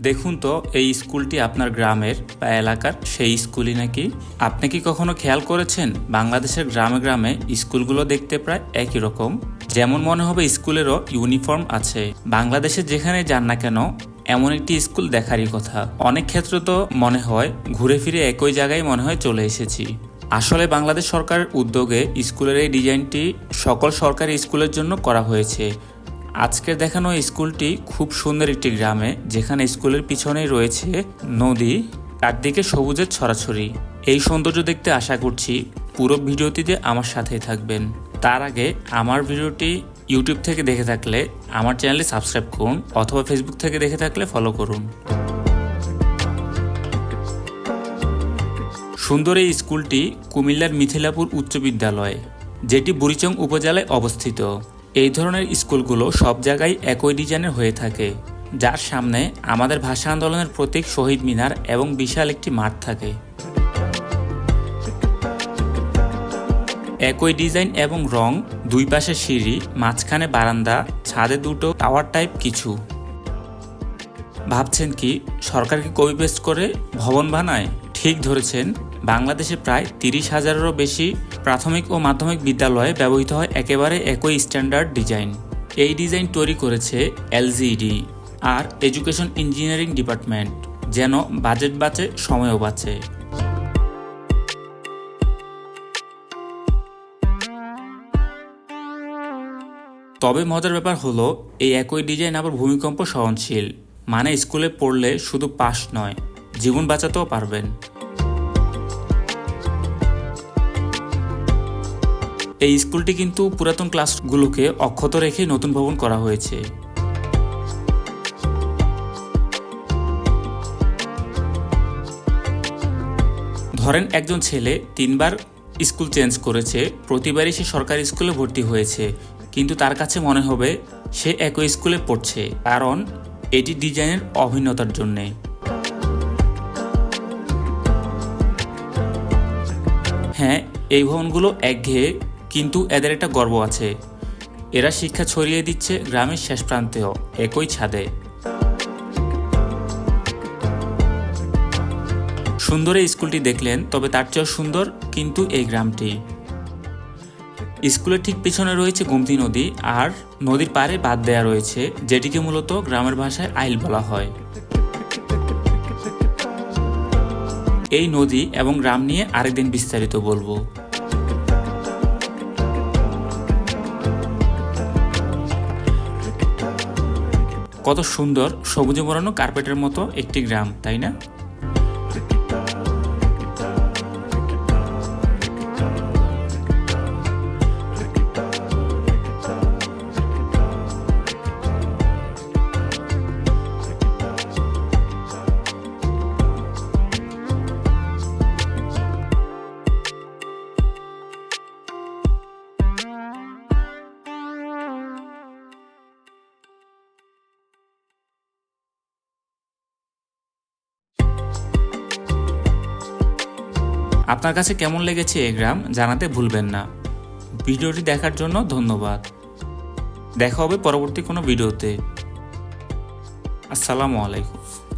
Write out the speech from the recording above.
দেখুন তো, এই স্কুলটি আপনার গ্রামের বা এলাকার সেই স্কুলই নাকি? আপনি কি কখনো খেয়াল করেছেন বাংলাদেশের গ্রামে গ্রামে স্কুলগুলো দেখতে প্রায় একই রকম? যেমন মনে হবে স্কুলেরও ইউনিফর্ম আছে। বাংলাদেশে যেখানে যান না কেন, এমন একটি স্কুল দেখারই কথা। অনেক ক্ষেত্রে তো মনে হয় ঘুরে ফিরে একই জায়গায় মনে হয় চলে এসেছি। আসলে বাংলাদেশ সরকারের উদ্যোগে স্কুলের এই ডিজাইনটি সকল সরকারি স্কুলের জন্য করা হয়েছে। আজকের দেখানো স্কুলটি খুব সুন্দর একটি গ্রামে, যেখানে স্কুলের পিছনেই রয়েছে নদী, চারদিকে সবুজের ছড়াছড়ি। এই সৌন্দর্য দেখতে আশা করছি পুরো ভিডিওটিতে আমার সাথেই থাকবেন। তার আগে আমার ভিডিওটি ইউটিউব থেকে দেখে থাকলে আমার চ্যানেলে সাবস্ক্রাইব করুন অথবা ফেসবুক থেকে দেখে থাকলে ফলো করুন। সুন্দর এই স্কুলটি কুমিল্লার মিথিলাপুর উচ্চ বিদ্যালয়, যেটি বুড়িচং উপজেলায় অবস্থিত। এই ধরনের স্কুলগুলো সব জায়গায় একই ডিজাইনের হয়ে থাকে, যার সামনে আমাদের ভাষা আন্দোলনের প্রতীক শহীদ মিনার এবং বিশাল একটি মাঠ থাকে। একই ডিজাইন এবং রং, দুই পাশে সিঁড়ি, মাঝখানে বারান্দা, ছাদে দুটো টাওয়ার টাইপ কিছু। ভাবছেন কি সরকারকে কবি পেস্ট করে ভবন বানায়? ঠিক ধরেছেন, বাংলাদেশে প্রায় তিরিশ হাজারেরও বেশি প্রাথমিক ও মাধ্যমিক বিদ্যালয়ে ব্যবহৃত হয় একেবারে একই স্ট্যান্ডার্ড ডিজাইন। এই ডিজাইন তৈরি করেছে এলজিডি আর এডুকেশন ইঞ্জিনিয়ারিং ডিপার্টমেন্ট, যেন বাজেট বাঁচে, সময়ও বাঁচে। তবে মজার ব্যাপার হলো, এই একই ডিজাইন আবার ভূমিকম্প সহনশীল মানে স্কুলে পড়লে শুধু পাস নয়, জীবন বাঁচাতেও পারবেন। এই স্কুলটি কিন্তু পুরাতন ক্লাসগুলোকে অক্ষত রেখে নতুন ভবন করা হয়েছে। ধরেন একজন ছেলে তিনবার স্কুল চেঞ্জ করেছে, প্রতিবারই সে সরকারি স্কুলে ভর্তি হয়েছে, কিন্তু তার কাছে মনে হবে সে একই স্কুলে পড়ছে, কারণ এটি ডিজাইনের অভিন্নতার জন্যে। হ্যাঁ এই ভবনগুলো একঘেয়ে কিন্তু এদের একটা গর্ব আছে। এরা শিক্ষা ছড়িয়ে দিচ্ছে গ্রামের শেষ প্রান্তেও, একই ছাদে। সুন্দর এই স্কুলটি দেখলেন, তবে তার চেয়েও সুন্দর কিন্তু এই গ্রামটি। স্কুলের ঠিক পিছনে রয়েছে গুমতি নদী, আর নদীর পাড়ে বাদ দেয়া রয়েছে, যেটিকে মূলত গ্রামের ভাষায় আইল বলা হয়। এই নদী এবং গ্রাম নিয়ে আরেকদিন বিস্তারিত বলব। কত সুন্দর সবুজে বরানো কার্পেটের মতো একটি গ্রাম তাই না? আপনার কাছে কেমন লেগেছে এই গ্রাম, জানাতে ভুলবেন না। ভিডিওটি দেখার জন্য ধন্যবাদ। দেখা হবে পরবর্তী কোনো ভিডিওতে। আসসালামু আলাইকুম।